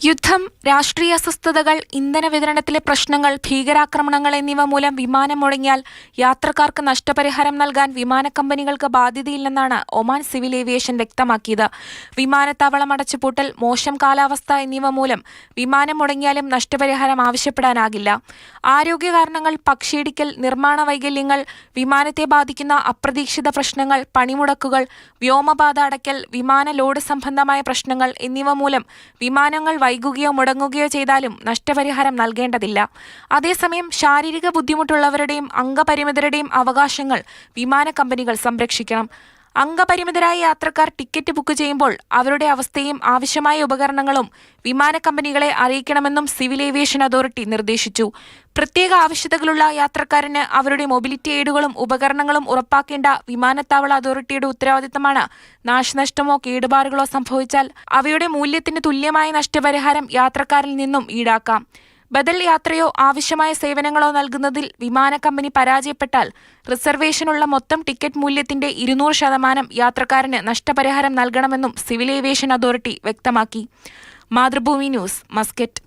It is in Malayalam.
യുദ്ധം രാഷ്ട്രീയ അസ്വസ്ഥതകൾ ഇന്ധന വിതരണത്തിലെ പ്രശ്നങ്ങൾ ഭീകരാക്രമണങ്ങൾ എന്നിവ മൂലം വിമാനം മുടങ്ങിയാൽ യാത്രക്കാർക്ക് നഷ്ടപരിഹാരം നൽകാൻ വിമാന കമ്പനികൾക്ക് ബാധ്യതയില്ലെന്നാണ് ഒമാൻ സിവിൽ ഏവിയേഷൻ വ്യക്തമാക്കിയത്. വിമാനത്താവളം അടച്ചുപൂട്ടൽ മോശം കാലാവസ്ഥ എന്നിവ മൂലം വിമാനം മുടങ്ങിയാലും നഷ്ടപരിഹാരം ആവശ്യപ്പെടാനാകില്ല. ആരോഗ്യ കാരണങ്ങൾ പക്ഷിയിടിക്കൽ നിർമ്മാണ വൈകല്യങ്ങൾ വിമാനത്തെ ബാധിക്കുന്ന അപ്രതീക്ഷിത പ്രശ്നങ്ങൾ പണിമുടക്കുകൾ വ്യോമബാധ അടയ്ക്കൽ വിമാന ലോഡ് സംബന്ധമായ പ്രശ്നങ്ങൾ എന്നിവ മൂലം വിമാനങ്ങൾ വൈകുകയോ മുടങ്ങുകയോ ചെയ്താലും നഷ്ടപരിഹാരം നൽകേണ്ടതില്ല. അതേസമയം ശാരീരിക ബുദ്ധിമുട്ടുള്ളവരുടെയും അംഗപരിമിതരുടെയും അവകാശങ്ങൾ വിമാന കമ്പനികൾ സംരക്ഷിക്കണം. അംഗപരിമിതരായ യാത്രക്കാർ ടിക്കറ്റ് ബുക്ക് ചെയ്യുമ്പോൾ അവരുടെ അവസ്ഥയും ആവശ്യമായ ഉപകരണങ്ങളും വിമാന കമ്പനികളെ അറിയിക്കണമെന്നും സിവിൽ ഏവിയേഷൻ അതോറിറ്റി നിർദ്ദേശിച്ചു. പ്രത്യേക ആവശ്യതകളുള്ള യാത്രക്കാരന് അവരുടെ മൊബിലിറ്റി എയ്ഡുകളും ഉപകരണങ്ങളും ഉറപ്പാക്കേണ്ട വിമാനത്താവള അതോറിറ്റിയുടെ ഉത്തരവാദിത്തമാണ്. നാശനഷ്ടമോ കേടുപാടുകളോ സംഭവിച്ചാൽ അവയുടെ മൂല്യത്തിന് തുല്യമായ നഷ്ടപരിഹാരം യാത്രക്കാരിൽ നിന്നും ഈടാക്കാം. ബദൽ യാത്രയോ ആവശ്യമായ സേവനങ്ങളോ നൽകുന്നതിൽ വിമാന കമ്പനി പരാജയപ്പെട്ടാൽ റിസർവേഷനുള്ള മൊത്തം ടിക്കറ്റ് മൂല്യത്തിന്റെ ഇരുന്നൂറ് ശതമാനം യാത്രക്കാരന് നഷ്ടപരിഹാരം നൽകണമെന്നും സിവിൽ ഏവിയേഷൻ അതോറിറ്റി വ്യക്തമാക്കി. Mathrubhumi news Muscat.